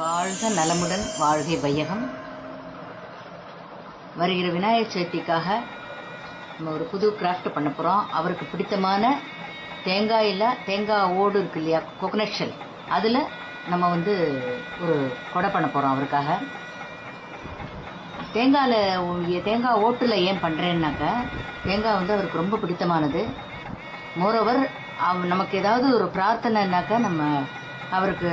வாழ்க நலமுடன் வாழ்கை வையகம். வருகிற விநாயகர் சதுர்த்திக்காக நம்ம ஒரு புது கிராஃப்ட் பண்ண போகிறோம் அவருக்கு பிடித்தமான தேங்காயில் தேங்காய் ஓடு இருக்கு இல்லையா கோகனட் ஷெல் அதில் நம்ம வந்து ஒரு கொடை பண்ண போகிறோம் அவருக்காக. தேங்காயில் தேங்காய் ஓட்டில் ஏன் பண்ணுறேன்னாக்கா தேங்காய் வந்து அவருக்கு ரொம்ப பிடித்தமானது. மோரோவர் அவ நமக்கு ஏதாவது ஒரு பிரார்த்தனைனாக்கா நம்ம அவருக்கு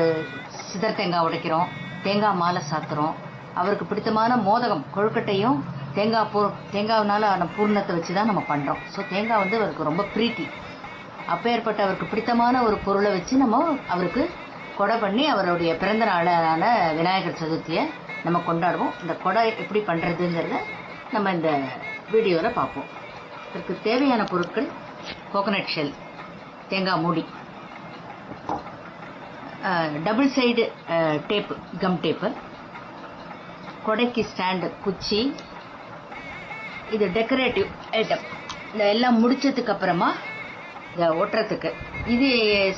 சிதர் தேங்காய் உடைக்கிறோம் தேங்காய் மாலை சாத்துறோம். அவருக்கு பிடித்தமான மோதகம் கொழுக்கட்டையும் தேங்காய் பூ தேங்காய்னால ஆன பூர்ணத்தை வச்சு தான் நம்ம பண்ணுறோம் ஸோ தேங்காய் வந்து அவருக்கு ரொம்ப பிரீத்தி. அப்பேற்பட்ட அவருக்கு பிடித்தமான ஒரு பொருளை வச்சு நம்ம அவருக்கு கொடை பண்ணி அவருடைய பிறந்த நாளான விநாயகர் சதுர்த்தியை நம்ம கொண்டாடுவோம். இந்த கொடை எப்படி பண்ணுறதுங்கிறத நம்ம இந்த வீடியோவில் பார்ப்போம். இதற்கு தேவையான பொருட்கள் கோகனட் ஷெல் தேங்காய் மூடி. Double side tape gum tape கொடைக்கு stand குச்சி. இது டெக்கரேட்டிவ் ஐட்டம் இந்த எல்லாம் முடித்ததுக்கு அப்புறமா இதை ஒட்டுறதுக்கு. இது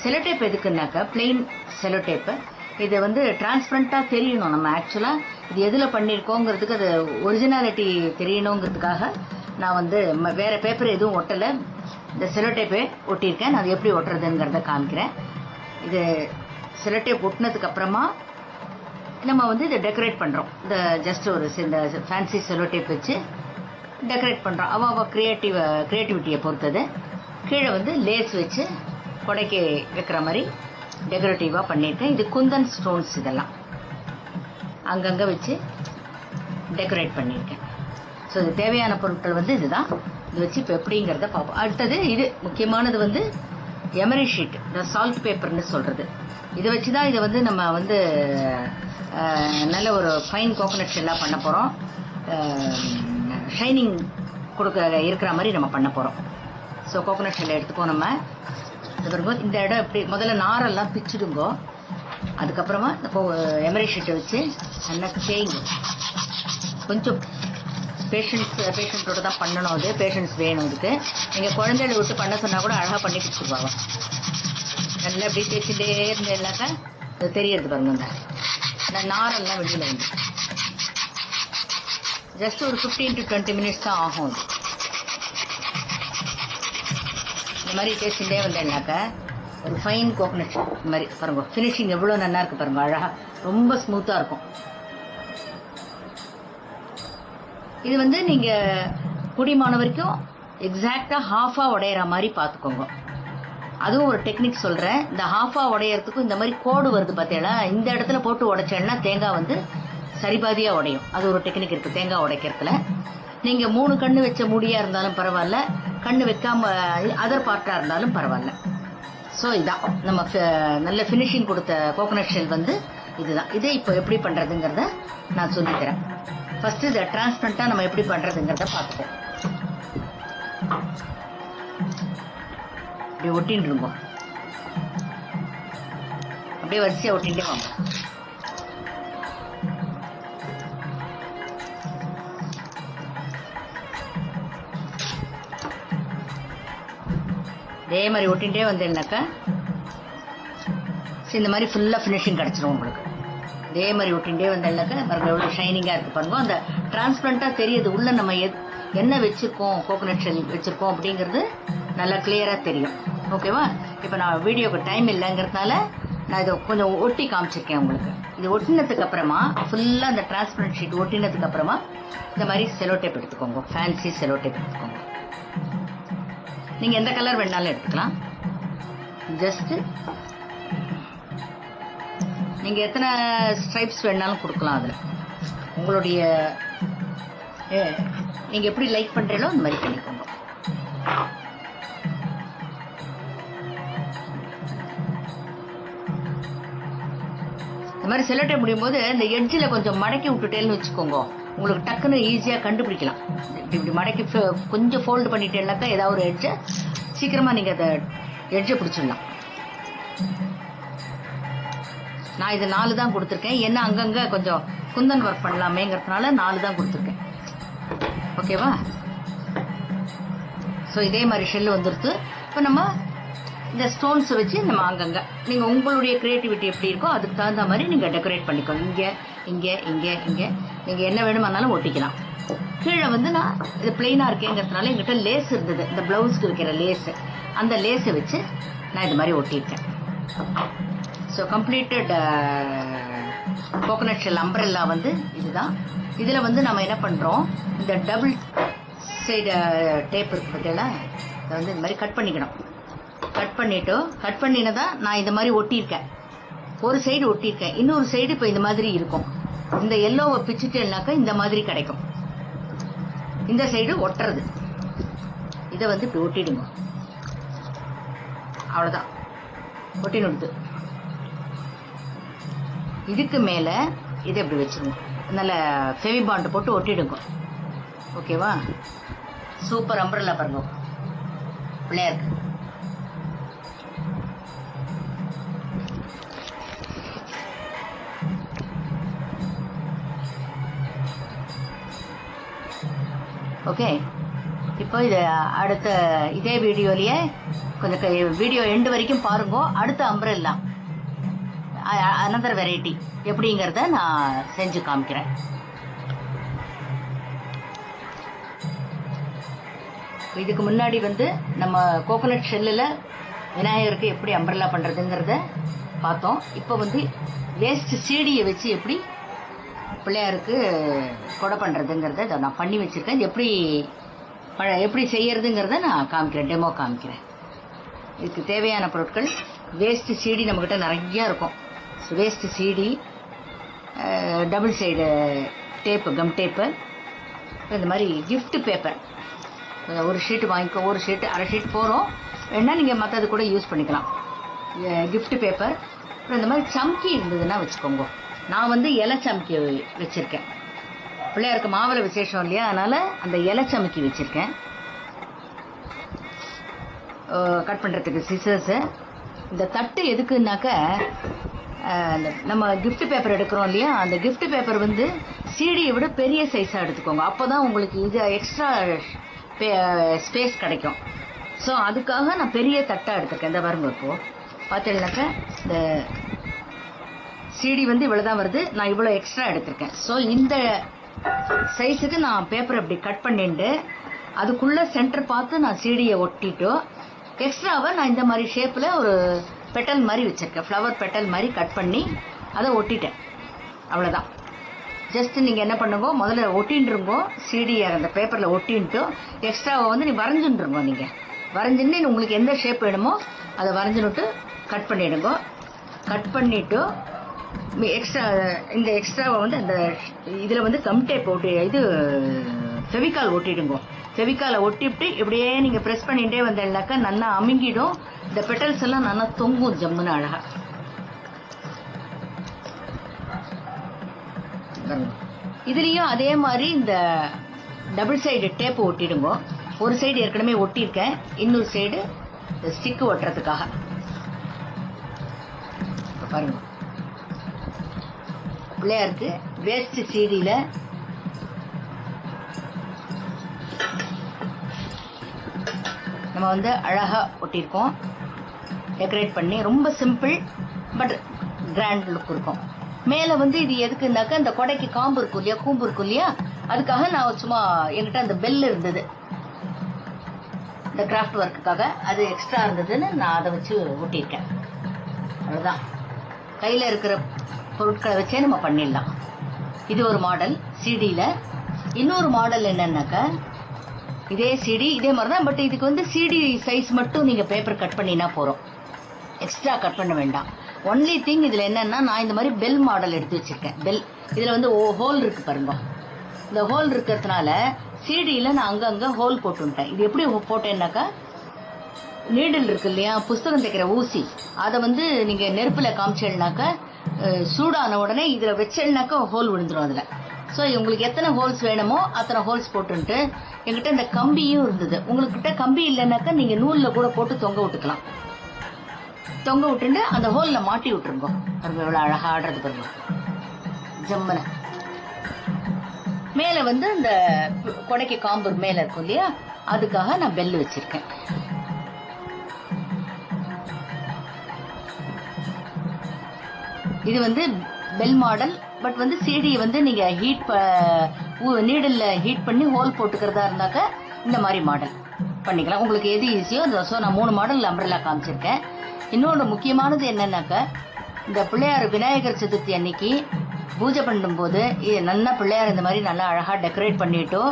செலோ டேப் எதுக்குன்னாக்கா பிளெயின் செலோ டேப்பு இது வந்து டிரான்ஸ்பரண்ட்டாக தெரியணும் நம்ம ஆக்சுவலாக இது எதில் பண்ணியிருக்கோங்கிறதுக்கு அது ஒரிஜினாலிட்டி தெரியணுங்கிறதுக்காக நான் வந்து ம- பேப்பர் எதுவும் ஒட்டலை. இந்த செலோ டேப்பே ஒட்டியிருக்கேன். நான் அது எப்படி ஒட்டுறதுங்கிறத காமிக்கிறேன். இது சிரட்டையை டேப் ஒட்டினதுக்கு அப்புறமா நம்ம வந்து இதை டெக்கரேட் பண்ணுறோம் இந்த ஜஸ்ட் ஒரு இந்த ஃபேன்சி செலோ டேப் வச்சு டெக்கரேட் பண்ணுறோம் அவள் அவள் க்ரியேட்டிவ் க்ரியேட்டிவிட்டியை பொறுத்தது. கீழே வந்து லேஸ் வச்சு கொடைக்கு வைக்கிற மாதிரி டெக்கரேட்டிவாக பண்ணியிருக்கேன். இது குந்தன் ஸ்டோன்ஸ் இதெல்லாம். அங்கங்கே வச்சு டெக்கரேட் பண்ணியிருக்கேன். ஸோ இது தேவையான பொருட்கள் வந்து இதுதான். இது வச்சு இப்போ எப்படிங்கிறத பார்ப்போம். அடுத்தது இது முக்கியமானது வந்து எமரி ஷீட் இந்த சால்ட் பேப்பர்னு சொல்கிறது இதை வச்சு தான் இதை வந்து நம்ம வந்து நல்ல ஒரு ஃபைன் கோகோனட் ஷெல்லாக பண்ண போகிறோம் ஷைனிங் கொடுக்க இருக்கிற மாதிரி நம்ம பண்ண போகிறோம் ஸோ கோகோனட் ஷெல்லை எடுத்துக்கோ நம்ம. அதுக்கப்புறமா இந்த இடம் எப்படி முதல்ல நாரெல்லாம் பிச்சுடுங்கோ. அதுக்கப்புறமா இந்த எமரி ஷீட்டை வச்சு நல்லா தேய்ங்க. கொஞ்சம் பேஷண்ட்ஸ் பேஷண்ட்டோட தான் பண்ணணும் அது. பேஷண்ட்ஸ் வேணும் இதுக்கு நீங்கள் குழந்தைகளை விட்டு பண்ண சொன்னால் கூட அழகாக பண்ணி கொடுத்துருவாங்க. நல்லா அப்படியே தேய்ச்சிட்டே இருந்தேன்னாக்கா அது தெரியறது பாருங்க இந்த இந்த நாரெல்லாம் வெளியில் வந்து. ஜஸ்ட் ஒரு ஃபிஃப்டீன் டு டுவெண்ட்டி மினிட்ஸ் தான் ஆகும் அது. இந்த மாதிரி தேய்ச்சிட்டே வந்தேன்னாக்கா ஒரு ஃபைன் கோகனட் இந்த மாதிரி பாருங்க. ஃபினிஷிங் எவ்வளோ நல்லா இருக்கு பாருங்க. அழகாக ரொம்ப ஸ்மூத்தாக இருக்கும். இது வந்து நீங்கள் குடிமான வரைக்கும் எக்ஸாக்டாக ஹாஃபாக உடையிற மாதிரி பார்த்துக்கோங்க. அதுவும் ஒரு டெக்னிக் சொல்றேன். இந்த ஹாஃபா உடையறதுக்கும் இந்த மாதிரி கோடு வருது பார்த்தீங்களா இந்த இடத்துல போட்டு உடைச்சேன்னா தேங்காய் வந்து சரிபாதியா உடையும். அது ஒரு டெக்னிக் இருக்கு தேங்காய் உடைக்கிறதுல. நீங்க மூணு கண்ணு வச்ச முடியா இருந்தாலும் பரவாயில்ல. கண்ணு வைக்காம அதர் பார்ட்டா இருந்தாலும் பரவாயில்ல. ஸோ இதான். நம்ம நல்ல ஃபினிஷிங் கொடுத்த கோகோனட் ஷெல் வந்து இதுதான். இதை இப்போ எப்படி பண்ணுறதுங்கிறத நான் சொல்லித்தரேன் ஃபஸ்ட்டு இதை டிரான்ஸ்பரண்ட்டாக நம்ம எப்படி பண்ணுறதுங்கிறத பார்த்துப்போம். இப்படி ஒட்டின்னு இருக்கோம் அப்படியே வரிசையாக ஒட்டிகிட்டே வாங்க. இதே மாதிரி ஒட்டிகிட்டே வந்தேன்னாக்கா சரி, இந்த மாதிரி ஃபுல்லாக ஃபினிஷிங் கிடச்சிரும் உங்களுக்கு. இதே மாதிரி ஒட்டிகிட்டே வந்தேன்னாக்கா பாருங்க எவ்வளோ ஷைனிங்காக இருக்குது பாருங்க. அந்த டிரான்ஸ்பரண்ட்டாக தெரியுது. உள்ளே நம்ம எத் என்ன வச்சுருக்கோம்? கோகோனட் ஷெல் வச்சுருக்கோம் அப்படிங்கிறது நல்லா கிளியராக தெரியும். ஓகேவா இப்போ நான் வீடியோக்கு டைம் இல்லைங்கிறதுனால நான் இதை கொஞ்சம் ஒட்டி காமிச்சிருக்கேன் உங்களுக்கு. இது ஒட்டினதுக்கு அப்புறமா ஃபுல்லாக அந்த டிரான்ஸ்பரண்ட் ஷீட் ஒட்டினதுக்கு அப்புறமா இந்த மாதிரி செலோ டேப் எடுத்துக்கோங்க. ஃபேன்சி செலோ டேப் எடுத்துக்கோங்க. நீங்கள் எந்த கலர் வேணாலும் எடுத்துக்கலாம். ஜஸ்ட்டு நீங்கள் எத்தனை ஸ்ட்ரைப்ஸ் வேணாலும் கொடுக்கலாம் அதில். உங்களுடைய நீங்கள் எப்படி லைக் பண்ணுறீங்களோ அந்த மாதிரி பண்ணிக்கோங்க. இந்த மாதிரி செல்லட்டை முடியும் போது இந்த எட்ஜில் கொஞ்சம் மடக்கி விட்டுட்டேன்னு வச்சுக்கோங்க. உங்களுக்கு டக்குன்னு ஈஸியாக கண்டுபிடிக்கலாம். இப்படி இப்படி மடக்கி கொஞ்சம் ஃபோல்டு பண்ணிட்டேன்னாக்கா ஏதாவது ஒரு எட்ஜை சீக்கிரமாக நீங்கள் அதை எட்ஜை பிடிச்சிடலாம். நான் இது நாலு தான் கொடுத்துருக்கேன். ஏன்னா அங்கங்கே கொஞ்சம் குந்தன் ஒர்க் பண்ணலாமேங்கிறதுனால நாலு தான் கொடுத்துருக்கேன். ஓகேவா ஸோ இதே மாதிரி ஷெல் வந்துருது. இப்போ நம்ம இந்த ஸ்டோன்ஸ் வச்சு நம்ம அங்கங்கே நீங்கள் உங்களுடைய கிரியேட்டிவிட்டி எப்படி இருக்கோ அதுக்கு தகுந்த மாதிரி நீங்கள் டெக்கரேட் பண்ணிக்கோங்க. இங்கே இங்கே இங்கே இங்கே. நீங்கள் என்ன வேணுமானாலும் ஒட்டிக்கலாம். கீழே வந்து நான் இது பிளெயினாக இருக்கேங்கிறதுனால எங்கிட்ட லேஸ் இருந்தது. இந்த ப்ளவுஸ்க்கு வைக்கிற லேஸு அந்த லேஸை வச்சு நான் இது மாதிரி ஒட்டியிருக்கேன். So completed coconut shell umbrella வந்து இதுதான். இதில் வந்து நம்ம என்ன பண்ணுறோம் இந்த டபுள் சைடு டேப் இருக்கு பார்த்தீங்களா? இதை வந்து இந்த மாதிரி கட் பண்ணிக்கணும். கட் பண்ணிட்டு கட் பண்ணினதா நான் இந்த மாதிரி ஒட்டியிருக்கேன். ஒரு சைடு ஒட்டியிருக்கேன். இன்னொரு சைடு இப்போ இந்த மாதிரி இருக்கும். இந்த எல்லோவை பிச்சுட்டேன்னாக்கா இந்த மாதிரி கிடைக்கும். இந்த சைடு ஒட்டுறது. இதை வந்து இப்படி ஒட்டிடுங்க. அவ்வளோதான் ஒட்டினுடுது. இதுக்கு மேலே இதை இப்படி வச்சிருங்க. நல்ல ஃபெவி பாண்டு போட்டு ஒட்டிடுங்க. ஓகேவா சூப்பர் அம்பரில் பாருங்க. பிள்ளையாருக்கு. ஓகே இப்போ இது அடுத்த இதே வீடியோலையே கொஞ்சம் வீடியோ எண்டு வரைக்கும் பாருங்க. அடுத்த அம்பரல்லா அனதர் வெரைட்டி எப்படிங்கிறத நான் செஞ்சு காமிக்கிறேன். இதுக்கு முன்னாடி வந்து நம்ம கோகோனட் ஷெல்லில் விநாயகருக்கு எப்படி அம்பர்லா பண்ணுறதுங்கிறத பார்த்தோம். இப்போ வந்து வேஸ்ட் சீடியை வச்சு எப்படி பிள்ளையாருக்கு கொடை பண்ணுறதுங்கிறத இதை நான் பண்ணி வச்சுருக்கேன். இது எப்படி எப்படி செய்யறதுங்கிறத நான் காமிக்கிறேன் டெமோ காமிக்கிறேன். இதுக்கு தேவையான பொருட்கள் வேஸ்ட்டு சீடி நம்மக்கிட்ட நிறையா இருக்கும். Waste CD double side tape gum tape இந்த மாதிரி கிஃப்ட் பேப்பர் ஒரு ஷீட்டு வாங்கிக்கோ ஒரு ஷீட்டு அரை ஷீட் போகிறோம் வேணால் நீங்கள் மற்றது கூட யூஸ் பண்ணிக்கலாம். கிஃப்ட் பேப்பர் அப்புறம் இந்த மாதிரி சம்கி இருந்ததுன்னா வச்சுக்கோங்க. நான் வந்து இலை வச்சுருக்கேன். பிள்ளையாருக்கு மாவில் விசேஷம் இல்லையா? அதனால் அந்த இலை சமக்கி வச்சுருக்கேன் கட் பண்ணுறதுக்கு சிசர்ஸு இந்த தட்டு எதுக்குன்னாக்க நம்ம கிஃப்ட் பேப்பர் எடுக்கிறோம் இல்லையா? அந்த கிஃப்ட் பேப்பர் வந்து சீடியை விட பெரிய சைஸாக எடுத்துக்கோங்க. அப்போ தான் உங்களுக்கு இது எக்ஸ்ட்ரா ஸ்பேஸ் கிடைக்கும். ஸோ அதுக்காக நான் பெரிய தட்டாக எடுத்திருக்கேன். இந்த பாருங்க இப்போ. பார்த்தீங்கன்னாக்க இந்த சிடி வந்து இவ்வளோ தான் வருது. நான் இவ்வளோ எக்ஸ்ட்ரா எடுத்திருக்கேன். ஸோ இந்த சைஸுக்கு நான் பேப்பர் இப்படி கட் பண்ணிட்டு அதுக்குள்ளே சென்டர் பார்த்து நான் சீடியை ஒட்டிட்டு எக்ஸ்ட்ராவை நான் இந்த மாதிரி ஷேப்பில் ஒரு பெட்டல் மாதிரி வச்சுருக்கேன். ஃப்ளவர் பெட்டல் மாதிரி கட் பண்ணி அதை ஒட்டிட்டேன். அவ்வளோதான் ஜஸ்ட் நீங்கள் என்ன பண்ணுங்க முதல்ல ஒட்டின்றுங்கோ சீடியை அந்த பேப்பரில் ஒட்டின்ட்டு எக்ஸ்ட்ராவை வந்து நீ வரைஞ்சுட்டுருங்கோ நீங்கள் வரைஞ்சுன்னு உங்களுக்கு எந்த ஷேப் வேணுமோ அதை வரைஞ்சுன்னுட்டு கட் பண்ணிவிடுங்க கட் பண்ணிவிட்டு எக்ஸ்ட்ரா இந்த எக்ஸ்ட்ராவை வந்து அந்த இதில் வந்து கம் டேப் ஒட்டி இது செவிக்கால் ஒட்டிடுங்க. செவிக்காலை ஒட்டிவிட்டு இப்படியே நீங்கள் ப்ரெஸ் பண்ணிகிட்டே வந்தேன்னாக்கா நல்லா அமுங்கிடும். இந்த பெட்டல்ஸ் எல்லாம் நல்லா தொங்கும் ஜம்முன்னு அழகாக இதுலேயும் அதே மாதிரி இந்த டபுள் சைடு டேப் ஒட்டிடுங்க. ஒரு சைடு ஏற்கனவே ஒட்டியிருக்கேன். இன்னொரு சைடு ஸ்டிக்கு ஒட்டுறதுக்காக. பாருங்கள் பாருங்க. பிள்ளையாருக்கு வேஸ்ட் சீடியில். நம்ம வந்து அழகாக ஒட்டியிருக்கோம். டெக்கரேட் பண்ணி ரொம்ப சிம்பிள் பட் கிராண்ட் லுக் இருக்கும். மேலே வந்து இது எதுக்குன்னாக்கா இந்த கொடைக்கு காம்பு இருக்கும் இல்லையா? கூம்பு இருக்கும் இல்லையா? அதுக்காக நான் சும்மா என்கிட்ட அந்த பெல் இருந்தது. இந்த கிராஃப்ட் ஒர்க்குக்காக அது எக்ஸ்ட்ரா இருந்ததுன்னு நான் அதை வச்சு ஒட்டியிருக்கேன். அவ்வளோதான் கையில் இருக்கிற பொருட்களை வச்சே நம்ம பண்ணிடலாம். இது ஒரு மாடல் சிடியில் இன்னொரு மாடல் என்னன்னாக்கா இதே சிடி இதே மாதிரி தான் பட் இதுக்கு வந்து சிடி சைஸ் மட்டும் நீங்கள் பேப்பர் கட் பண்ணினா போகிறோம் எக்ஸ்ட்ரா கட் பண்ண வேண்டாம். ஒன்லி திங் இதில் என்னென்னா நான் இந்த மாதிரி பெல் மாடல் எடுத்து வச்சுருக்கேன். பெல் இதில் வந்து ஹோல் இருக்குது பாருங்க. இந்த ஹோல் இருக்கிறதுனால சிடியில் நான் அங்கங்கே ஹோல் போட்டுட்டேன். இது எப்படி போட்டேன்னாக்கா நீடில் இருக்கு இல்லையா புஸ்தகம் தைக்கிற ஊசி. அதை வந்து நீங்கள் நெருப்பில் காமிச்சேன்னாக்கா சூடான உடனே இதுல வச்சேன்னாக்கா ஹோல் விழுந்துரும் அதுல. ஸோ உங்களுக்கு எத்தனை ஹோல்ஸ் வேணுமோ அத்தனை ஹோல்ஸ் போட்டுன்ட்டு எங்கிட்ட இந்த கம்பியும் இருந்தது. உங்ககிட்ட கம்பி இல்லைன்னாக்கா நீங்க நூல்ல கூட போட்டு தொங்க விட்டுக்கலாம். தொங்க விட்டுட்டு அந்த ஹோல்ல மாட்டி விட்டுருங்க. பாருங்க அழகா ஆடுறது பாருங்க. ஜம்மன மேல வந்து அந்த கொடைக்கு காம்பூர் மேல இருக்கும் இல்லையா? அதுக்காக நான் பெல் வச்சிருக்கேன். இது வந்து பெல் மாடல் பட் வந்து சீடியை வந்து நீங்க ஹீட் நீடலில் ஹீட் பண்ணி ஹோல் போட்டுக்கிறதா இருந்தாக்க இந்த மாதிரி மாடல் பண்ணிக்கலாம். உங்களுக்கு எது ஈஸியோ அந்த ஸோ நான் மூணு மாடல் அம்பரலா காமிச்சிருக்கேன். இன்னொன்று முக்கியமானது என்னன்னாக்க இந்த பிள்ளையார் விநாயகர் சதுர்த்தி அன்னைக்கு பூஜை பண்ணும்போது இது நல்லா பிள்ளையார் இந்த மாதிரி நல்லா அழகாக டெக்கரேட் பண்ணிட்டோ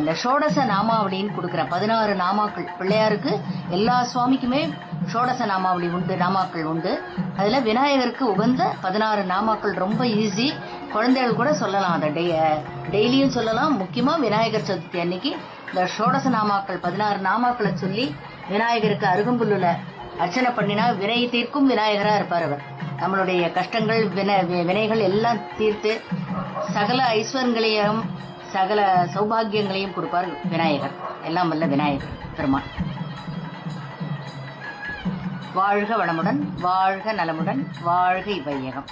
இந்த ஷோடச நாமாவளின்னு கொடுக்குறேன் பதினாறு நாமாக்கள் பிள்ளையாருக்கு எல்லா சுவாமிக்குமே ஷோடச நாமாவளி உண்டு நாமாக்கள் உண்டு. அதில் விநாயகருக்கு உகந்த பதினாறு நாமாக்கள் ரொம்ப ஈஸி குழந்தைகள் கூட சொல்லலாம் அதை டெய் டெய்லியும் சொல்லலாம். முக்கியமாக விநாயகர் சதுர்த்தி அன்னைக்கு இந்த ஷோடச நாமாக்கள் பதினாறு நாமாக்களை சொல்லி விநாயகருக்கு அருகம்புல்லுல அர்ச்சனை பண்ணினா வினை தீர்க்கும் விநாயகராக இருப்பார் அவர். நம்மளுடைய கஷ்டங்கள் வினை வினைகள் எல்லாம் தீர்த்து சகல ஐஸ்வரங்களையும் சகல சௌபாகியங்களையும் கொடுப்பார் விநாயகர். எல்லாம் வல்ல விநாயகர் பெருமாள். வாழ்க வளமுடன் வாழ்க நலமுடன் வாழ்க இவ்வையகம்.